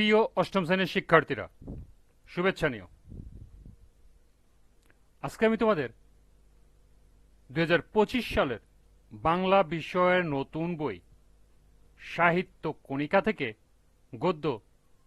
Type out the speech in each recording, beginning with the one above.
প্রিয় অষ্টম শ্রেণির শিক্ষার্থীরা, শুভেচ্ছা নিও। আজকে আমি তোমাদের দুই হাজার পঁচিশ সালের বাংলা বিষয়ের নতুন বই, সাহিত্য কণিকা থেকে গদ্য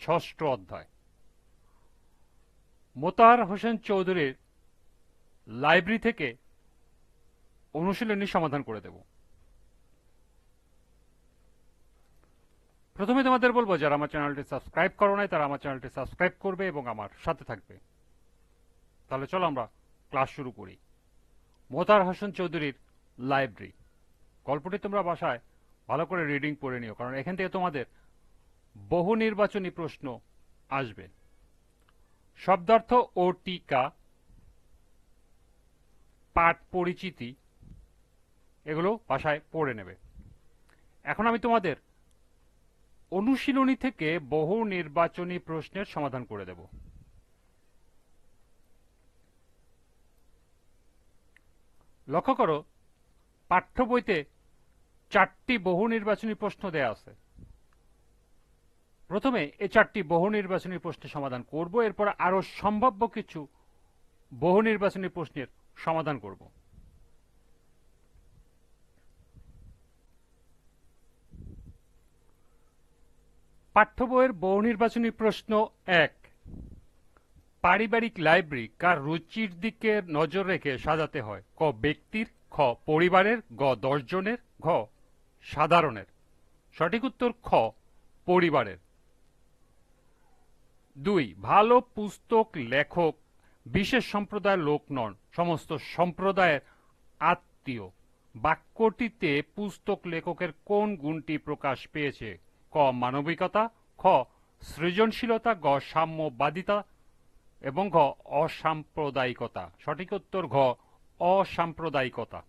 ষষ্ঠ অধ্যায়। মোতার হোসেন চৌধুরীর লাইব্রেরি থেকে অনুশীলনী সমাধান করে দেব। প্রথমে তোমাদের বলব, যারা আমার চ্যানেলটি সাবস্ক্রাইব করো নাই, তারা আমার চ্যানেলটি সাবস্ক্রাইব করবে এবং আমার সাথে থাকবে। তাহলে চলো আমরা ক্লাস শুরু করি। মোতার হাসান চৌধুরীর লাইব্রেরি। গল্পটি তোমরা বাসায় ভালো করে রিডিং পড়ে নিও, কারণ এখান থেকে তোমাদের বহু নির্বাচনী প্রশ্ন আসবে। শব্দার্থ ও টিকা পাঠ পরিচিতি, এগুলো বাসায় পড়ে নেবে। এখন আমি তোমাদের অনুশীলনী থেকে বহু নির্বাচনী প্রশ্নের সমাধান করে দেব। লক্ষ্য করো, পাঠ্য বইতে চারটি বহু নির্বাচনী প্রশ্ন দেয়া আছে। প্রথমে এই চারটি বহু নির্বাচনী প্রশ্নের সমাধান করব, এরপর আরও সম্ভাব্য কিছু বহু নির্বাচনী প্রশ্নের সমাধান করব। পাঠ্য বইয়ের বহু নির্বাচনী প্রশ্ন এক। পারিবারিক লাইব্রেরি কার রুচির দিকে নজর রেখে সাজাতে হয়? ক, ব্যক্তির, খ, পরিবারের, গ, দশজনের, ঘ, সাধারণের। সঠিক উত্তর খ, পরিবারের। দুই, ভালো পুস্তক লেখক, বিশেষ সম্প্রদায়ের লোক নন, সমস্ত সম্প্রদায়ের আত্মীয়। বাক্যটিতে পুস্তক লেখকের কোন গুণটি প্রকাশ পেয়েছে? ক মানবিকতা, খ সৃজনশীলতা, গ সাম্যবাদিতা, এবং ঘ অসাম্প্রদায়িকতা। সঠিক উত্তর ঘ অসাম্প্রদায়িকতা।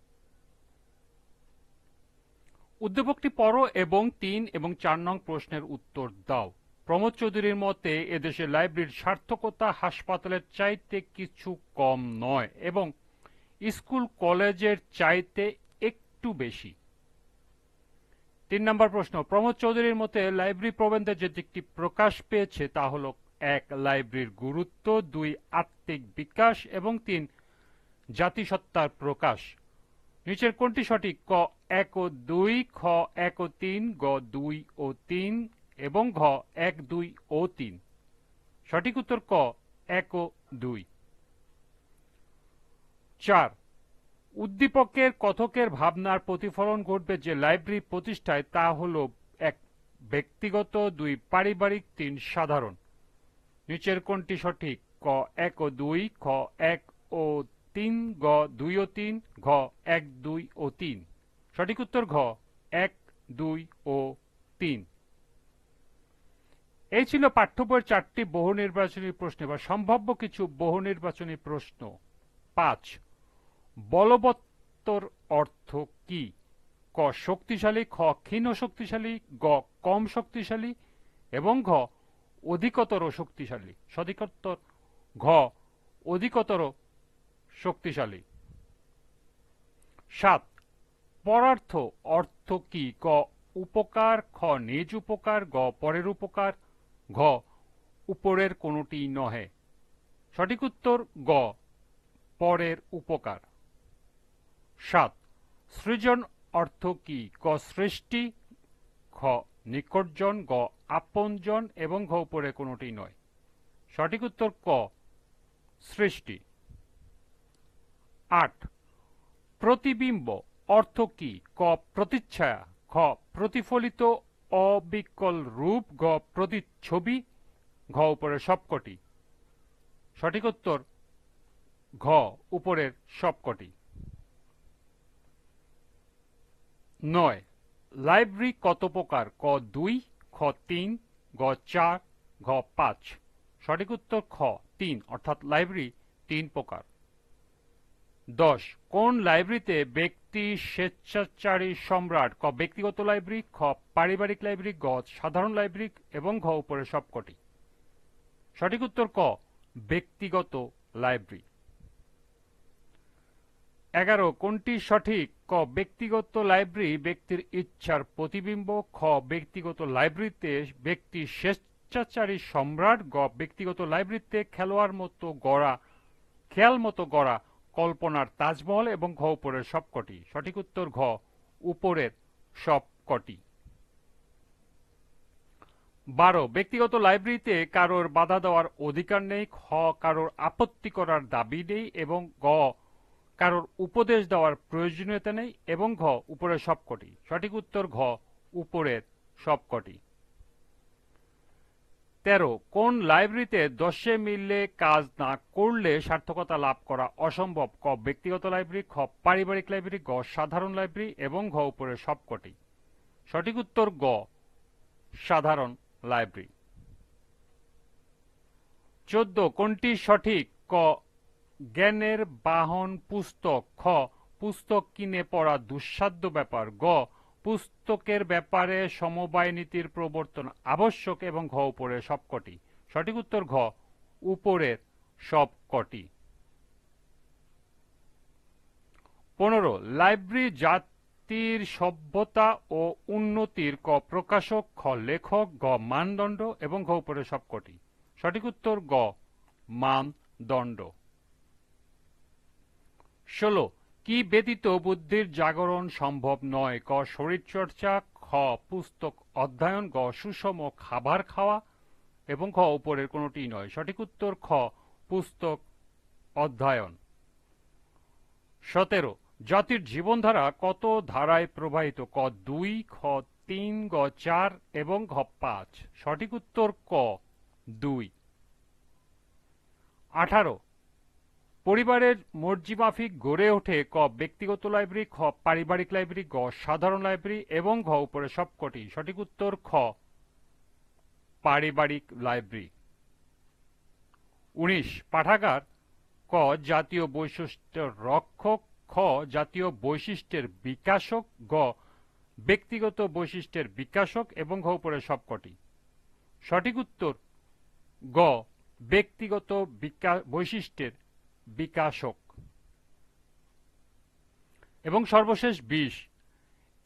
উদ্দীপকটি পড়ো এবং তিন এবং চার নং প্রশ্নের উত্তর দাও। প্রমোদ চৌধুরীর মতে এদেশে লাইব্রেরির সার্থকতা হাসপাতালের চাইতে কিছু কম নয়, এবং স্কুল কলেজের চাইতে একটু বেশি। তিন নম্বর প্রশ্ন, প্রমোদ চৌধুরীর মতে লাইব্রেরি প্রবন্ধে যে দিকটি প্রকাশ পেয়েছে তা হল, এক, লাইব্রেরির গুরুত্ব, দুই, আত্মিক বিকাশ, এবং তিন, জাতিসত্তার প্রকাশ। নিচের কোনটি সঠিক? ক, এক ও দুই, খ, এক ও তিন, গ, দুই ও তিন, এবং ঘ, এক, দুই ও তিন। সঠিক উত্তর ক, এক ও দুই। চার উদ্দীপকের কথকের ভাবনার প্রতিফলন ঘটবে যে লাইব্রেরি প্রতিষ্ঠায়, তা হল এক ব্যক্তিগত, দুই পারিবারিক, তিন সাধারণ। নিচের কোনটি সঠিক, ক এক ও দুই, খ এক ও তিন, গ দুই ও তিন, ঘ এক, দুই ও তিন। সঠিক উত্তর ঘ, এক, দুই ও তিন। এই ছিল পাঠ্য বইয়ের চারটি বহু নির্বাচনী প্রশ্ন বা সম্ভাব্য কিছু বহু নির্বাচনী প্রশ্ন। পাঁচ বলবত্তর অর্থ কি? ক, শক্তিশালী, খ, ক্ষীণ শক্তিশালী, গ, কম শক্তিশালী এবং ঘ, অধিকতর শক্তিশালী। সঠিকোত্তর ঘ, অধিকতর শক্তিশালী। সাত, পরার্থ অর্থ কি? ক, উপকার, খ, নিজ উপকার, গ, পরের উপকার, ঘ, উপরের কোনটি নহে। সঠিক উত্তর, গ, পরের উপকার। সাত, সৃজন অর্থ কি? ক, সৃষ্টি, খ, নিকটজন, গ, আপনজন এবং ঘ উপরে কোনটি নয়। সঠিক উত্তর ক, সৃষ্টি। আট, প্রতিবিম্ব অর্থ কি? ক, প্রতিচ্ছায়া, খ, প্রতিফলিত অবিকল রূপ, গ, প্রতিচ্ছবি, ঘ উপরের সবকটি। সঠিক উত্তর, ঘ উপরের সবকটি। নয়। লাইব্রেরি কত প্রকার? ক দুই, খ তিন, গ চার, ঘ পাঁচ। সঠিক উত্তর খ, তিন। অর্থাৎ লাইব্রেরি তিন প্রকার। দশ। কোন লাইব্রেরিতে ব্যক্তি স্বেচ্ছাচারী সম্রাট, ক ব্যক্তিগত লাইব্রেরি, খ পারিবারিক লাইব্রেরি, গ সাধারণ লাইব্রেরি এবং ঘ উপরে সবকটি? সঠিক উত্তর ক, ব্যক্তিগত লাইব্রেরি। এগারো, কোনটি সঠিক? ক, ব্যক্তিগত লাইব্রেরি, ব্যক্তির ইচ্ছার প্রতিবিম্ব। খ, ব্যক্তিগত লাইব্রেরিতে ব্যক্তি স্বেচ্ছাচারী সম্রাট। গ, ব্যক্তিগত লাইব্রেরিতে খেলোয়াড় মতো গড়া, খেয়াল মতো গড়া, কল্পনার তাজমহল এবং ঘ উপরের সবকটি। সঠিক উত্তর ঘ, উপরের সবকটি। বারো, ব্যক্তিগত লাইব্রেরিতে কারোর বাধা দেওয়ার অধিকার নেই। খ, কারোর আপত্তি করার দাবি নেই এবং গ কারোর উপদেশ দেওয়ার প্রয়োজনীয়তা নেই এবং ঘ উপরের সবকটি। সঠিক উত্তর ঘ উপরের সবকটি। তেরো, কোন লাইব্রেরিতে দশে মিললে কাজ না করলে সার্থকতা লাভ করা অসম্ভব? ক, ব্যক্তিগত লাইব্রেরি, খ, পারিবারিক লাইব্রেরি, গ, সাধারণ লাইব্রেরি এবং ঘ উপরের সবকটি। সঠিক উত্তর গ, সাধারণ লাইব্রেরি। চোদ্দ, কোনটি সঠিক? ক জ্ঞানের বাহন পুস্তক, খ, পুস্তক কিনে পড়া দুঃসাধ্য ব্যাপার, গ, পুস্তকের ব্যাপারে সমবায় নীতির প্রবর্তন আবশ্যক এবং ঘ উপরের সবকটি। সঠিক উত্তর ঘ, উপরের সবকটি। পনেরো, লাইব্রেরি জাতির সভ্যতা ও উন্নতির ক প্রকাশক, খ লেখক, গ মানদণ্ড এবং ঘ উপরের সবকটি। সঠিক উত্তর গ, মানদণ্ড। ষোলো কি ব্যতীত বুদ্ধির জাগরণ সম্ভব নয়? ক, শরীরচর্চা, খ, পুস্তক অধ্যয়ন, গ, সুষম খাবার খাওয়া, এবং খ, উপরের কোনোটি নয়। সঠিক উত্তর খ, পুস্তক অধ্যয়ন। সতেরো, জাতির জীবনধারা কত ধারায় প্রবাহিত? ক, দুই, খ, তিন, গ, চার, এবং ঘ, পাঁচ। সঠিক উত্তর ক, দুই। আঠারো পরিবারের মর্জি মাফিক গড়ে ওঠে ক ব্যক্তিগত লাইব্রেরি, খ পারিবারিক লাইব্রেরি, গ সাধারণ লাইব্রেরি এবং ঘ উপরে সবকটি। সঠিক উত্তর খ। পারিবারিক লাইব্রেরি। উনিশ। পাঠাগার। ক জাতীয় বৈশিষ্ট্য রক্ষক। খ জাতীয় বৈশিষ্ট্যের বিকাশক। গ ব্যক্তিগত বৈশিষ্ট্যের বিকাশক এবং ঘ উপরে সবকটি। সঠিক উত্তর। গ ব্যক্তিগত বৈশিষ্ট্যের বিকাশক। এবং সর্বশেষ বিশ।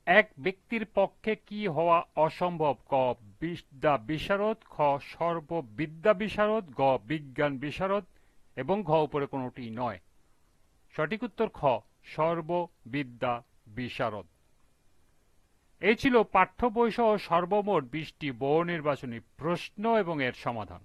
এক ব্যক্তির পক্ষে কি হওয়া অসম্ভব? ক, বিদ্যা বিশারদ, খ, সর্ববিদ্যা বিশারদ, গ, বিজ্ঞান বিশারদ, এবং ঘ উপরে কোনোটি নয়। সঠিক উত্তর খ, সর্ববিদ্যা বিশারদ। এই ছিল পাঠ্য বই সহ সর্বমোট বিশটি বহু নির্বাচনী প্রশ্ন এবং এর সমাধান।